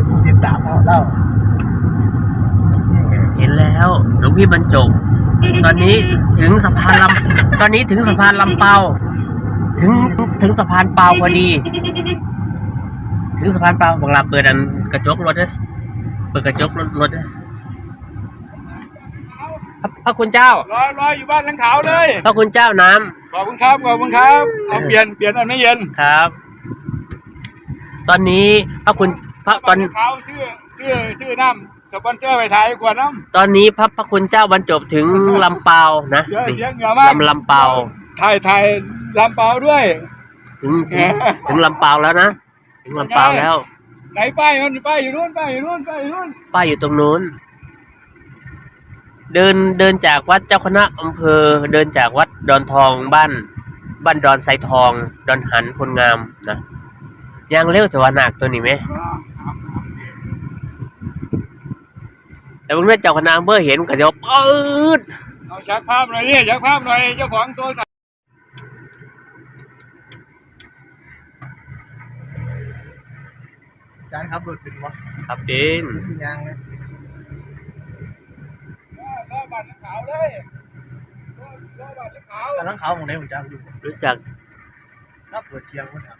เป็นผู้ติดตามเขาเล่าเห็นแล้วหลวงพี่บรรจบตอนนี้ถึงสะพานลำตอนนี้ถึงสะพานลำเปาถึงถึงสะพานเปาพอดี ถึงสะพานเปาบอกลาเปิดอันกระจกรถเลยเปิดกระจกรถรถเลยพระพระคุณเจ้ารอรออยู่บ้านหลังขาวเลยพระคุณเจ้าน้ำขอบคุณครับขอบคุณครับเอาเปลี่ยนเปลี่ยนเอาไม่เย็นครับ ตอนนี้พระคุณพ ระตบ้าอนนหลังขาวชื่อชื่อชื่อน้ำสปอนเซอร์ไปถ่ายกว่าน้ตอนนี้พระพระคุณเจ้าบรรจบถึงลำเปานะำเยอะนี่เสียงเหงื่อมากลำลำเปาถ่ายถ่ายลำเปาด้วย ถึงถึงถึงลำเปาแล้วนะถึงลำเปาแล้วไหนป้ายมันป้ายอยู่นู่นป้ายอยู่นู่นป้ายอยู่นู่นป้ายอยู่ตรงนู้น เดินเดินจากวัดเจ้าคณะอำเภอ เดินจากวัดดอนทองบ้านบ้านดอนไซทอง ดอนหันพลงามนะยังเร็วแต่ว่าหนักตัวนี้ไหม แต่เมื่อเจ้าคณะอำเภอเห็นก็จะปื๊ดเอาชักภาพหน่อยนี่ชักภาพหน่อยเจ้าของตัวสัตว์จานครับรถเป็นวะครับเดินมียางไหมรอบ้านหลังขาวเลยรอรอบ้านหลังขาวกำลังเขาของไหนผมจำอยู่รู้จักครับเปิดเทียงมันครับ